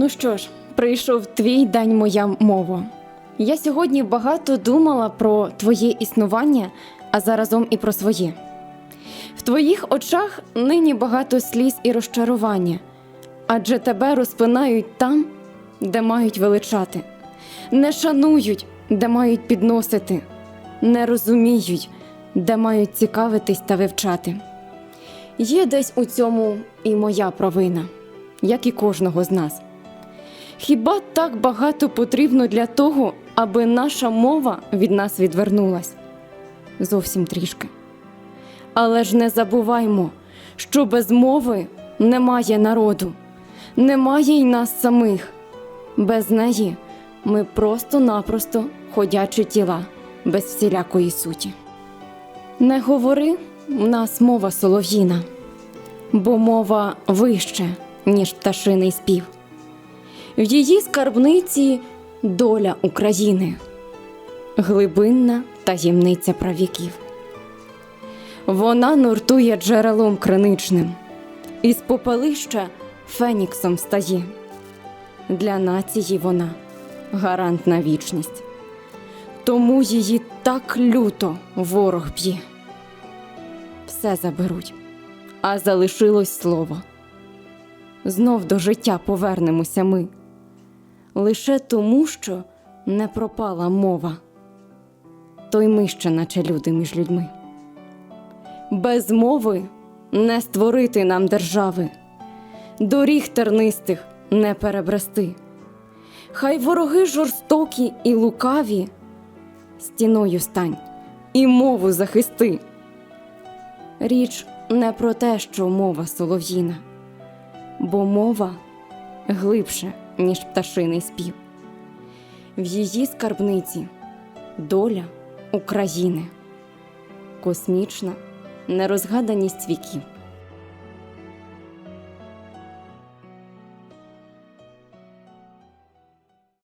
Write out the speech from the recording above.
Ну що ж, прийшов твій день, моя мова. Я сьогодні багато думала про твоє існування, а заразом і про своє. В твоїх очах нині багато сліз і розчарування, адже тебе розпинають там, де мають величати, не шанують, де мають підносити, не розуміють, де мають цікавитись та вивчати. Є десь у цьому і моя провина, як і кожного з нас. Хіба так багато потрібно для того, аби наша мова від нас відвернулась? Зовсім трішки. Але ж не забуваймо, що без мови немає народу, немає й нас самих. Без неї ми просто-напросто ходячі тіла без всілякої суті. Не говори, в нас мова солов'їна, бо мова вище, ніж пташиний спів. В її скарбниці доля України, глибинна таємниця правіків. Вона нуртує джерелом криничним, із попелища феніксом стає. Для нації вона гарант на вічність. Тому її так люто ворог б'є. Все заберуть, а залишилось слово. Знов до життя повернемося ми. Лише тому, що не пропала мова, то й ми ще, наче люди між людьми. Без мови не створити нам держави, доріг тернистих не перебрести. Хай вороги жорстокі і лукаві, стіною стань і мову захисти. Річ не про те, що мова солов'їна, бо мова глибше, ніж пташиний спів. В її скарбниці доля України, космічна нерозгаданість віків.